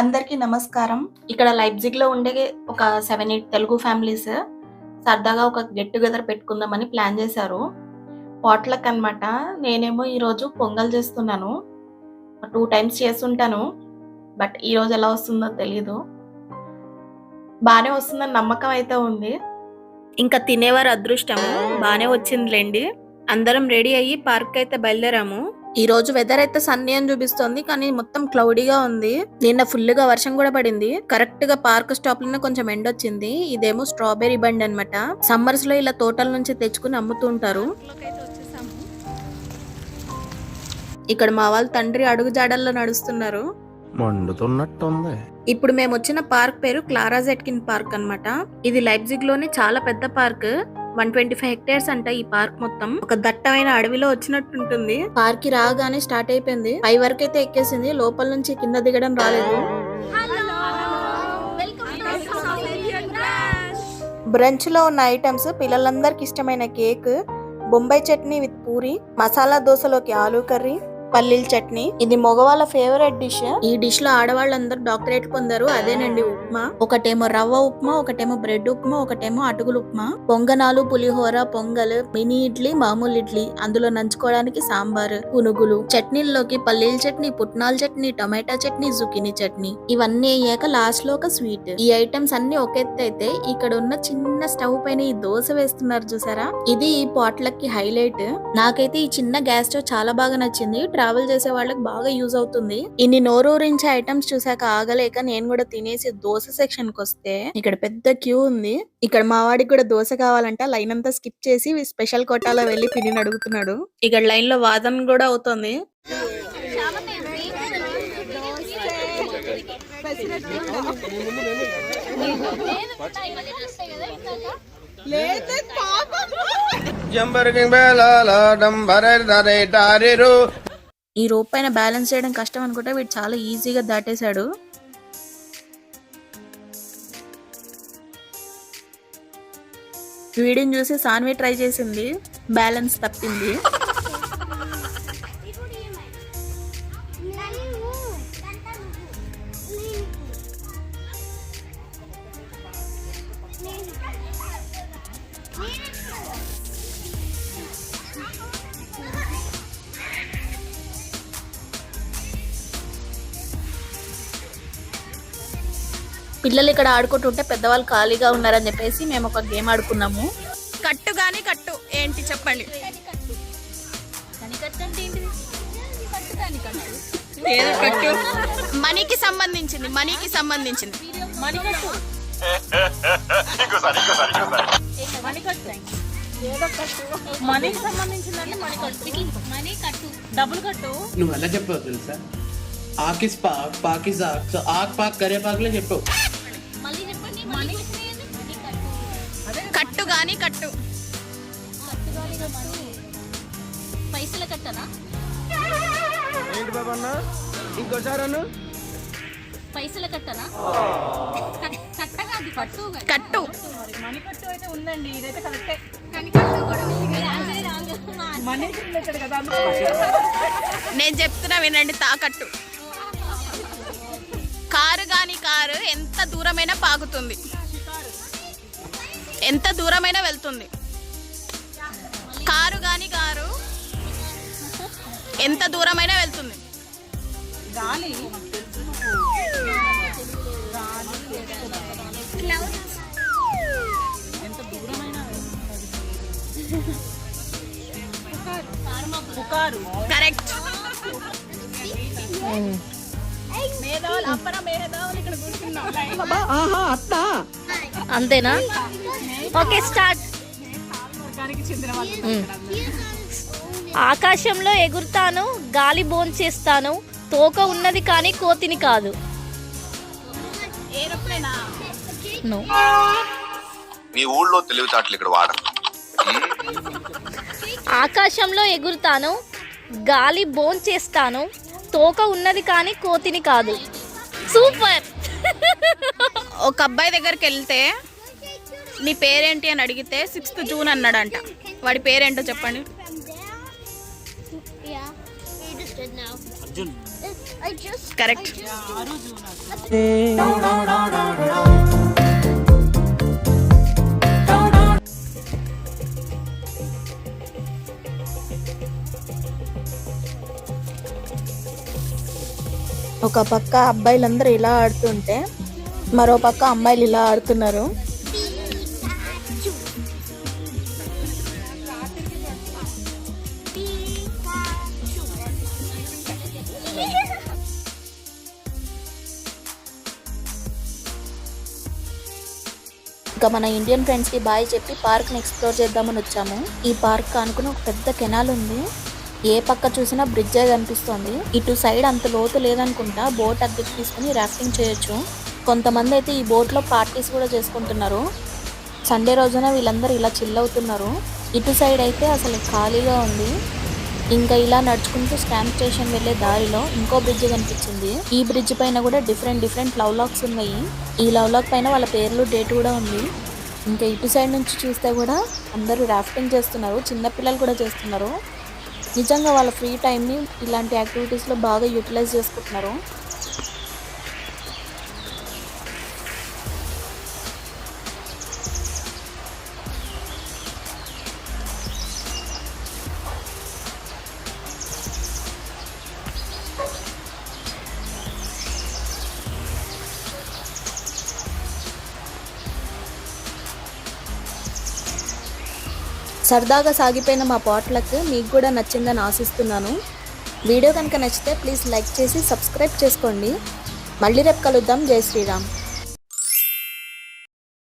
అందరికీ నమస్కారం. ఇక్కడ లైప్జిగ్లో ఉండే ఒక సెవెన్ ఎయిట్ తెలుగు ఫ్యామిలీస్ సరదాగా ఒక గెట్ టుగెదర్ పెట్టుకుందామని ప్లాన్ చేశారు. పాట్లక్ అన్నమాట. నేనేమో ఈరోజు పొంగల్ చేస్తున్నాను. టూ టైమ్స్ చేస్తుంటాను. బట్ ఈరోజు ఎలా వస్తుందో తెలీదు. బాగానే వస్తుందని నమ్మకం అయితే ఉంది. ఇంకా తినేవారు అదృష్టము. బాగానే వచ్చిందిలేండి. అందరం రెడీ అయ్యి పార్క్ అయితే బయలుదేరాము. ఈ రోజు వెదర్ అయితే సన్నీ అని చూపిస్తోంది కానీ మొత్తం క్లౌడీగా ఉంది. నిన్న ఫుల్గా వర్షం కూడా పడింది. కరెక్ట్గా పార్క్ స్టాప్లోనే కొంచెం ఎండ వచ్చింది. ఇదేమో స్ట్రాబెరీ బండి అన్నమాట. సమ్మర్స్లో ఇలా తోటల నుంచి తెచ్చుకుని అమ్ముతూ ఉంటారు. ఇక్కడ మా వాళ్ళ తండ్రి అడుగు జాడల్లో నడుస్తున్నారు. మండుతున్నట్టుంది. ఇప్పుడు మేము వచ్చిన పార్క్ పేరు క్లారా జెట్కిన్ పార్క్ అన్నమాట. ఇది లైప్జిగ్లోనే చాలా పెద్ద park one twenty five hectares అంట ఈ పార్క్ మొత్తం. ఒక దట్టమైన అడవిలో వచ్చినట్టు ఉంటుంది పార్క్కి రాగానే స్టార్ట్ అయిపోయింది. పై వరకు అయితే ఎక్కేసింది. లోపల నుంచి కింద దిగడం రాలేదు. బ్రంచ్లో ఉన్న ఐటమ్స్ పిల్లలందరికి ఇష్టమైన cake Bombay chutney with puri masala దోశలోకి aloo curry పల్లీల చట్నీ. ఇది మగవాళ్ళ ఫేవరెట్ డిష్ ఈ డిష్లో ఆడవాళ్ళందరూ డాక్టరేట్ పొందారు. అదేనండి ఉప్మా. ఒకటేమో రవ్వ ఉప్మా ఒకటేమో బ్రెడ్ ఉప్మా ఒకటేమో అటుకులు ఉప్మా. పొంగనాలు పులిహోర పొంగల్ మినీ ఇడ్లీ మామూలు ఇడ్లీ. అందులో నంచుకోవడానికి సాంబార్ పునుగులు. చట్నీల్లోకి పల్లీల చట్నీ పుట్నాల chutney tomato chutney zucchini chutney. ఇవన్నీ అయ్యాక లాస్ట్లో ఒక స్వీట్ ఈ ఐటమ్స్ అన్ని ఒక ఎత్తు అయితే ఇక్కడ ఉన్న చిన్న స్టవ్ పైన ఈ దోశ వేస్తున్నారు చూసారా? ఇది ఈ పాట్లకి హైలైట్ నాకైతే ఈ చిన్న గ్యాస్ స్టవ్ చాలా బాగా నచ్చింది. ట్రావెల్ చేసే వాళ్ళకి బాగా యూజ్ అవుతుంది. ఇన్ని నోరూరించే ఐటమ్స్ చూసాక ఆగలేక నేను కూడా తినేసి దోశ సెక్షన్కి వస్తే ఇక్కడ పెద్ద క్యూ ఉంది. ఇక్కడ మా వాడికి కూడా దోశ కావాలంట. లైన్ అంతా స్కిప్ చేసి స్పెషల్ కోటాలో వెళ్ళి పిన్నిని అడుగుతున్నాడు. ఇక్కడ లైన్లో వాదన కూడా అవుతుంది. జంబరకింగ్ బేలాల డంబరే దరే డారిరు ఈ రోప్ పైన బ్యాలెన్స్ చేయడం కష్టం అనుకుంటే వీడు చాలా ఈజీగా దాటేశాడు. వీడిని చూసి సాన్వి ట్రై చేసింది. బ్యాలెన్స్ తప్పింది. పిల్లలు ఇక్కడ ఆడుకుంటుంటే పెద్దవాళ్ళు ఖాళీగా ఉన్నారని చెప్పేసి మేము ఒక గేమ్ ఆడుకున్నాము. కట్టు గాని కట్టు. ఏంటి చెప్పండి? ఏదో కట్టు. మనీకి సంబంధించింది మనీకి సంబంధించింది. మనీకి సంబంధించిందంటే మనీ కట్టు మనీ కట్టు డబ్బులు కట్టు. నువ్వు ఎలా చెప్పావు తెలుసా? ఆకిస్ పాక్ పాకిస్ ఆక్ సో ఆక్ పాక్ కరే పాక్లే చెప్పావు. గాని కట్టు. పైసలు కట్టనా? ఏంటి బాబా అన్న? ఇంకోసారి అన్న? పైసలు కట్టనా? కట్- కట్టగా అది కట్టు కట్టు. మనీ కట్టు అయితే ఉందండి ఇదైతే కరెక్టే. కానీ నేను చెప్తున్నా వినండి తాకట్టు కారు గాని కారు ఎంత దూరమైనా పాగుతుంది ఎంత దూరమైనా వెళ్తుంది. కారు గాని కారు ఎంత దూరమైనా వెళ్తుంది. గాలి. పుకారు. కరెక్ట్. అంతేనా? Okay start. ఆకాశంలో ఎగురుతాను గాలి భోంచేస్తాను తోక ఉన్నది కానీ కోతిని కాదు. మీ ఊళ్ళో తెలివితేటలు ఇక్కడ వాడరు. ఆకాశంలో ఎగురుతాను గాలి భోంచేస్తాను తోక ఉన్నది కానీ కోతిని కాదు. సూపర్. ఒక అబ్బాయి దగ్గరికి వెళ్తే నీ పేరేంటి? అని అడిగితే సిక్స్త్ జూన్ అన్నాడంట. వాడి పేరేంటో చెప్పండి. కరెక్ట్ ఒక పక్క అబ్బాయిలందరూ ఇలా ఆడుతుంటే మరో పక్క అమ్మాయిలు ఇలా ఆడుతున్నారు. ఇంకా మన ఇండియన్ ఫ్రెండ్స్కి బాయ్ చెప్పి పార్క్ని ఎక్స్ప్లోర్ చేద్దామని వచ్చాము. ఈ పార్క్ అనుకుని ఒక పెద్ద కెనాల్ ఉంది. ఏ పక్క చూసినా బ్రిడ్జే కనిపిస్తోంది. ఇటు సైడ్ అంత లోతు లేదనుకుంటా బోట్ అద్దెకి తీసుకుని రాఫ్టింగ్ చేయొచ్చు. కొంతమంది అయితే ఈ బోట్లో పార్టీస్ కూడా చేసుకుంటున్నారు. సండే రోజున వీళ్ళందరూ ఇలా చిల్ అవుతున్నారు. ఇటు సైడ్ అయితే అసలు ఖాళీగా ఉంది. ఇంకా ఇలా నడుచుకుంటూ స్టాంప్ స్టేషన్ వెళ్ళే దారిలో ఇంకో బ్రిడ్జ్ కనిపించింది. ఈ బ్రిడ్జ్ పైన కూడా డిఫరెంట్ డిఫరెంట్ లవ్ లాక్స్ ఉన్నాయి. ఈ లవ్ లాక్ పైన వాళ్ళ పేర్లు డేట్ కూడా ఉంది. ఇంకా ఇటు సైడ్ నుంచి చూస్తే కూడా అందరూ రాఫ్టింగ్ చేస్తున్నారు. చిన్నపిల్లలు కూడా చేస్తున్నారు. నిజంగా వాళ్ళ ఫ్రీ టైంని ఇలాంటి యాక్టివిటీస్లో బాగా యూటిలైజ్ చేసుకుంటున్నారు. సరదాగా సాగిపోయిన మా పాటలకు మీకు కూడా నచ్చిందని ఆశిస్తున్నాను. వీడియో కనుక నచ్చితే ప్లీజ్ లైక్ చేసి సబ్స్క్రైబ్ చేసుకోండి. మళ్ళీ రేపు కలుద్దాం. జై శ్రీరామ్.